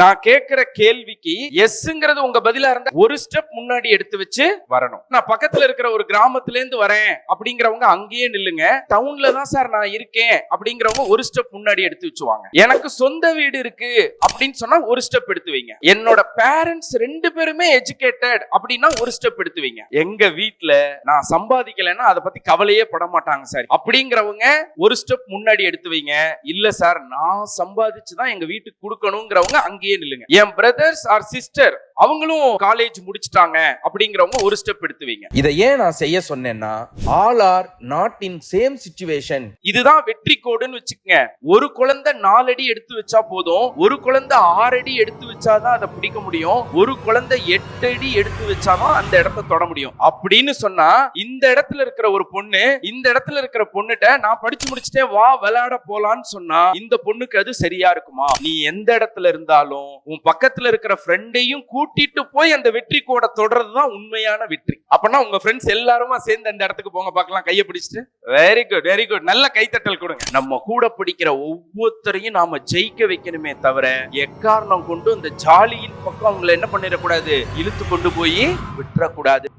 நான் கேட்கிற கேள்விக்கு எஸ்ங்கிறது உங்க பதிலா இருந்தா ஒரு ஸ்டெப் முன்னாடி எடுத்து வச்சு வரணும். நான் பக்கத்துல இருக்கிற ஒரு கிராமத்துல இருந்து வரேன் அப்படிங்கிறவங்க அங்கேயே நில்லுங்க. டவுன்ல தான் சார் நான் இருக்கேன் அப்படிங்கிறவங்க ஒரு ஸ்டெப் முன்னாடி எடுத்து வச்சுவாங்க. எனக்கு சொந்த வீடு இருக்கு அப்படின்னு சொன்னா ஒரு ஸ்டெப் எடுத்து வைங்க. என்னோட பேரண்ட்ஸ் ரெண்டு பேருமே எஜுகேட்டட் அப்படின்னா ஒரு ஸ்டெப் எடுத்து வைங்க. எங்க வீட்டுல நான் சம்பாதிக்கலைன்னா அதை பத்தி கவலையே பட மாட்டாங்க சார். அப்படிங்கிறவங்க ஒரு ஸ்டெப் முன்னாடி எடுத்து வைங்க. இல்ல சார் நான் சம்பாதிச்சு தான் எங்க வீட்டுக்கு கொடுக்கணுங்கிறவங்க அங்கேயே நில்லுங்க. என் பிரதர்ஸ் ஆர் சிஸ்டர் அவங்களும் காலேஜ் முடிச்சிட்டாங்க அப்படிங்கிறவங்க ஒரு ஸ்டெப் எடுத்து வைங்க இதை ஏன் நான் செய்ய சொன்னேன்னா all are not in same situation இதுதான் வெற்றி கோடுன்னு வச்சுக்கங்க. ஒரு குழந்தை நாலடி எடுத்து வச்சா போதும். ஒரு குழந்தை ஆறு அடி எடுத்து வச்சாதான் அதை பிடிக்க முடியும். ஒரு குழந்தை எட்டு அடி எடுத்து வச்சாதான் அந்த இடத்த தொட முடியும். அப்படின்னு சொன்னா இந்த இடத்துல இருக்கிற ஒரு பொண்ணு இந்த இடத்துல இருக்கிற பொண்ணுட்ட நான் படிச்சு முடிச்சுட்டேன் வா விளையாட போலான்னு சொன்னா இந்த பொண்ணுக்கு அது சரியா இருக்குமா? நீ எந்த இடத்துல இருந்தாலும் உன் பக்கத்துல இருக்கிற ஃப்ரெண்டையும் கூட்டிட்டு போய் அந்த வெற்றி கூட தொடர்றது தான் உண்மையான வெற்றி. அப்பனா உங்க ஃப்ரெண்ட்ஸ் எல்லாருமா சேர்ந்து அந்த இடத்துக்கு போங்க பார்க்கலாம். கையை பிடிச்சிட்டு. வெரி குட் வெரி குட் நல்ல கைத்தட்டல் கொடுங்க. நம்ம கூட பிடிக்கிற ஒவ்வொருத்தரையும் நாம ஜெயிக்க வைக்கணுமே தவிர எக்காரணம் கொண்டு இந்த ஜாலியின் பக்கம் அவங்களை என்ன பண்ணிடக்கூடாது? இழுத்து கொண்டு போய் விட்டுறக்கூடாது.